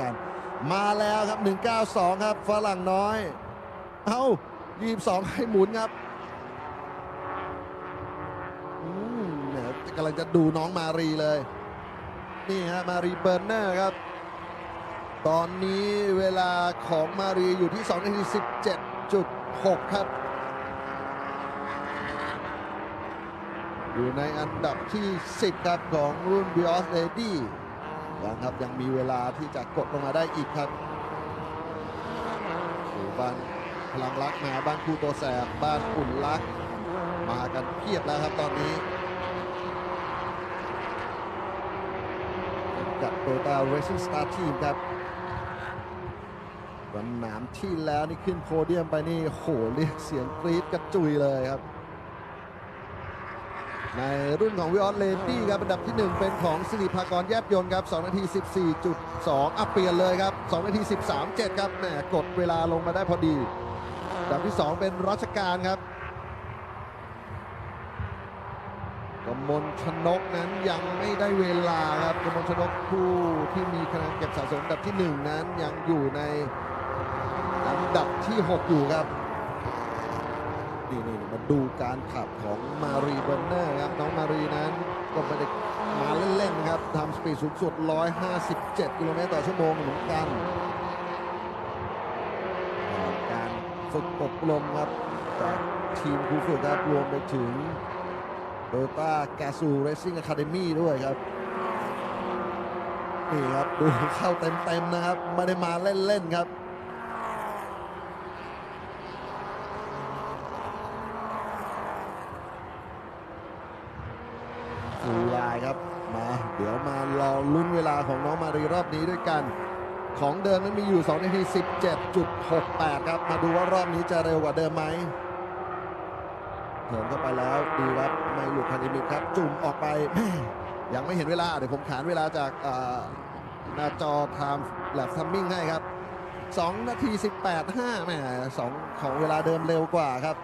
กันมาแล้วครับ 192 ครับ ฝรั่งน้อย เอ้า22 ให้หมุนครับอืมเนี่ยกำลังจะดูน้องมารีเลย นี่ฮะ มารีเบอร์เนอร์ครับ ตอนนี้เวลาของมารีอยู่ที่2นาที17.6 ครับ อยู่ในอันดับที่ 10 ครับของรุ่น b i o s Lady ยังครับยังมีเวลาที่จะกดลงมาได้อีกครับบ้านพลังรักมาบ้านคู่ตัวแสบบ้านอุ่นรัก มากันเพียบแล้วครับตอนนี้กับโตต้า Racing Star Team ครับสนามที่แล้วนี่ขึ้นโพเดียมไปนี่โหเรียกเสียงกรี๊ดกระจุยเลยครับ ในรุ่นของวิออสเลดี้ครับอันดับที่ 1 เป็นของสิริภากรแยบยนต์ครับ2นาที 14.2อะเปลี่ยนเลยครับ2นาที 13.7 ครับแหมกดเวลาลงมาได้พอดีอันดับที่ 2 เป็นรัชการครับกมลชนกนั้นยังไม่ได้เวลาครับกมลชนกผู้ที่มีคะแนนเก็บสะสมอันดับที่ 1 นั้นยังอยู่ในอันดับที่ 6 อยู่ครับ นี่นี่มาดูการขับของมารีเบอร์เนอร์ครับ น้องมารีนั้นก็ไม่ได้มาเล่นๆนครับทำสปีดสูงสุด 157 กิโลเมตรต่อชั่วโมงเหมือนกันการฝึกอบรมครับจากทีมครูฝึกครับรวมไปถึงโตโยต้าแกซูเรซิ่งอะคาเดมี่ด้วยครับนี่ครับดูเข้าเต็มๆนะครับ ไม่ได้มาเล่นๆครับ ฟูลไลน์ครับมาเดี๋ยวมารอลุ้นเวลาของน้องมารีรอบนี้ด้วยกัน ของเดิมนั้นมีอยู่2นาที17.68 ครับ มาดูว่ารอบนี้จะเร็วกว่าเดิมไหมเถินเข้าไปแล้วดีครับไม่หลุดพันธิมิตครับ จุ่มออกไปยังไม่เห็นเวลา เดี๋ยวผมขานเวลาจากหน้าจอ Time Lapse Timing ให้ครับ 2 นาที 18.5แหมสองของเวลาเดิมเร็วกว่าครับ